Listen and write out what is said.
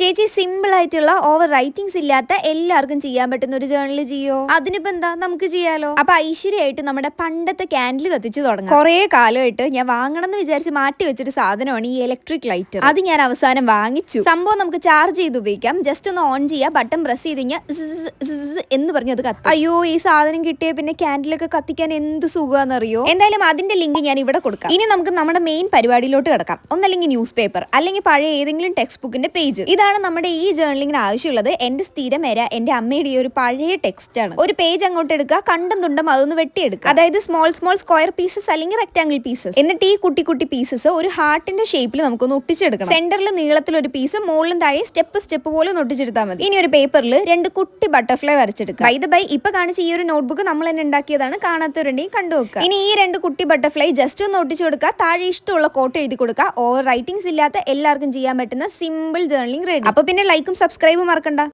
ചേച്ചി സിമ്പിൾ ആയിട്ടുള്ള over writings ഇല്ലാത്ത എല്ലാവർക്കും ചെയ്യാൻ പറ്റുന്ന ഒരു ജേർണൽ ചെയ്യോ? അതിനിപ്പോ എന്താ? നമുക്ക് ചെയ്യാലോ? അപ്പൊ ഐശ്വര്യമായിട്ട് നമ്മുടെ പണ്ടത്തെ ക്യാൻഡിൽ കത്തിച്ച് തുടങ്ങാം. കുറെ കാലമായിട്ട് ഞാൻ വാങ്ങണം എന്ന് വിചാരിച്ച് മാറ്റി വെച്ചൊരു സാധനമാണ് ഈ ഇലക്ട്രിക് ലൈറ്റർ അത് ഞാൻ അവസാനം വാങ്ങിച്ചു. സംഭവം നമുക്ക് ചാർജ് ചെയ്ത് ഉപയോഗിക്കാം. ജസ്റ്റ് ഒന്ന് ഓൺ ചെയ്യാം. ബട്ടൺ പ്രസ് ചെയ്ത് കഴിഞ്ഞാൽ എന്ന് പറഞ്ഞ് അത് കത്തും. അയ്യോ ഈ സാധനം കിട്ടിയ പിന്നെ ക്യാൻഡിലൊക്കെ കത്തിക്കാൻ എന്ത് സുഖമാണെന്നറിയോ എന്തായാലും അതിന്റെ ലിങ്ക് ഞാൻ ഇവിടെ കൊടുക്കാം. ഇനി നമുക്ക് നമ്മുടെ മെയിൻ പരിപാടിയിലോട്ട് കിടക്കാം. ഒന്നല്ലെങ്കിൽ ന്യൂസ് പേപ്പർ അല്ലെങ്കിൽ പഴയ ഏതെങ്കിലും ടെക്സ്റ്റ് ബുക്കിന്റെ പേജ് ഇതാണ് നമ്മുടെ ഈ ജേർണലിങ്ങിന് ആവശ്യമുള്ളത്. എന്റെ സ്ഥിരം വര എന്റെ അമ്മയുടെ ഈ ഒരു പഴയ ടെക്സ്റ്റ് ആണ്. ഒരു പേജ് അങ്ങോട്ട് എടുക്കുക കണ്ടും തുണ്ടും അതൊന്ന് വെട്ടിയെടുക്കുക. അതായത് സ്മോൾ സ്മോൾ സ്ക്വയർ പീസസ് അല്ലെങ്കിൽ റെക്ടാംഗിൾ പീസസ് എന്നിട്ട് ഈ കുട്ടി കുട്ടി പീസസ് ഒരു ഹാർട്ടിന്റെ ഷേപ്പിൽ നമുക്കൊന്ന് ഒട്ടിച്ചെടുക്കണം. സെന്ററിൽ നീളത്തിൽ ഒരു പീസ് മുകളിലും താഴെ സ്റ്റെപ്പ് സ്റ്റെപ്പ് പോലെ ഒട്ടിച്ചെടുത്താൽ മതി. ഇനി ഒരു പേപ്പറിൽ രണ്ട് കുട്ടി ബട്ടർഫ്ലൈ വരച്ചെടുക്കുക. ബൈ ദ ബൈ ഇപ്പൊ കാണിച്ച ഈ ഒരു നോട്ട്ബുക്ക് നമ്മൾ തന്നെ ഉണ്ടാക്കിയതാണ്. കാണാത്തവരുണ്ടെങ്കിൽ കണ്ടു വെക്കുക ഇനി ഈ രണ്ട് കുട്ടി ബട്ടർഫ്ലൈ ജസ്റ്റ് ഒന്ന് ഒട്ടിച്ചു കൊടുക്കുക. താഴെ ഇഷ്ടമുള്ള കോട്ട് എഴുതി കൊടുക്കുക. ഓവർ റൈറ്റിംഗ്സ് ഇല്ലാത്ത എല്ലാവർക്കും ചെയ്യാൻ പറ്റുന്ന സിമ്പിൾ ജേർണലിംഗ് അപ്പൊ പിന്നെ ലൈക്കും സബ്സ്ക്രൈബും മറക്കണ്ട.